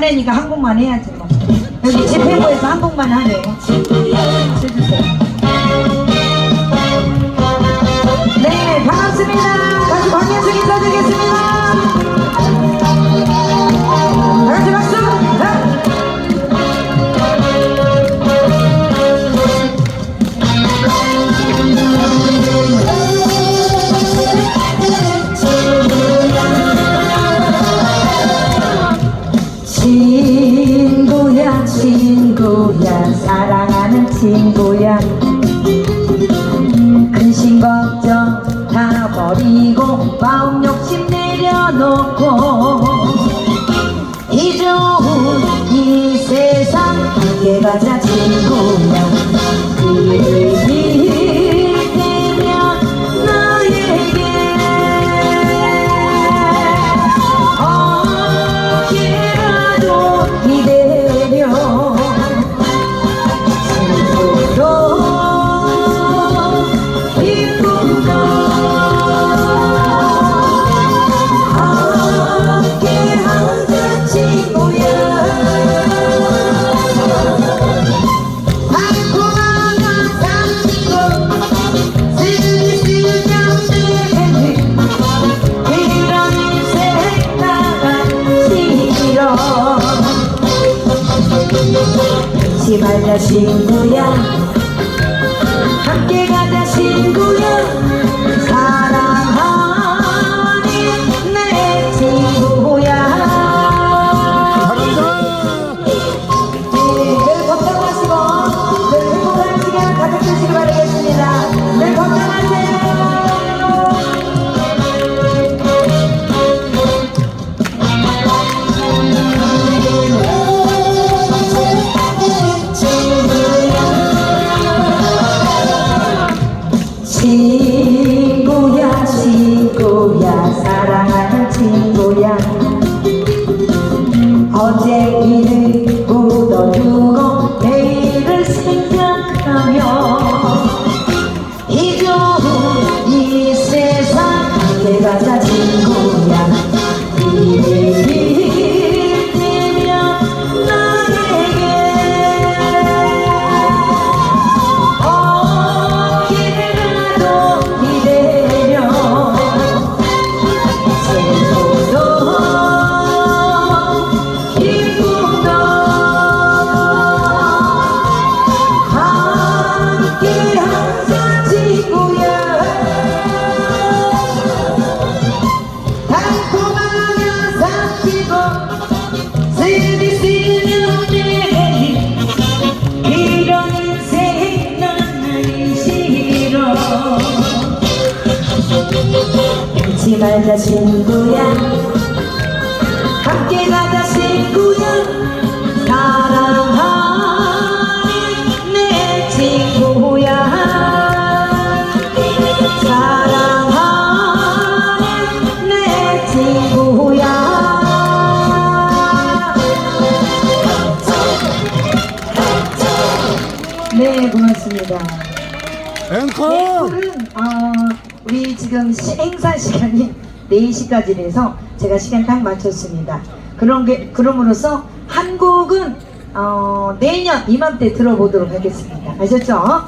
사내니까 한국만 해야지 뭐. 여기 집행부에서 한국만 하네. 쳐주세요. 친구야 사랑하는 친구야. 근심 걱정 다 버리고 마음 욕심 내려놓고 이 좋은 이 세상 함께 가자 친구 잊지 말자 친구야. 함께 가자 친구야 말자 친구야? 함께 가자 친구야. 사랑하는 내 친구야. 사랑하는 내 친구야. 네 고맙습니다. 앵커. 오늘은 어, 우리 지금 시- 행사 시간이 4시까지라서 제가 시간 딱 맞췄습니다. 그런 게 그럼으로써 한 곡은 어, 내년 이맘때 들어보도록 하겠습니다. 아셨죠?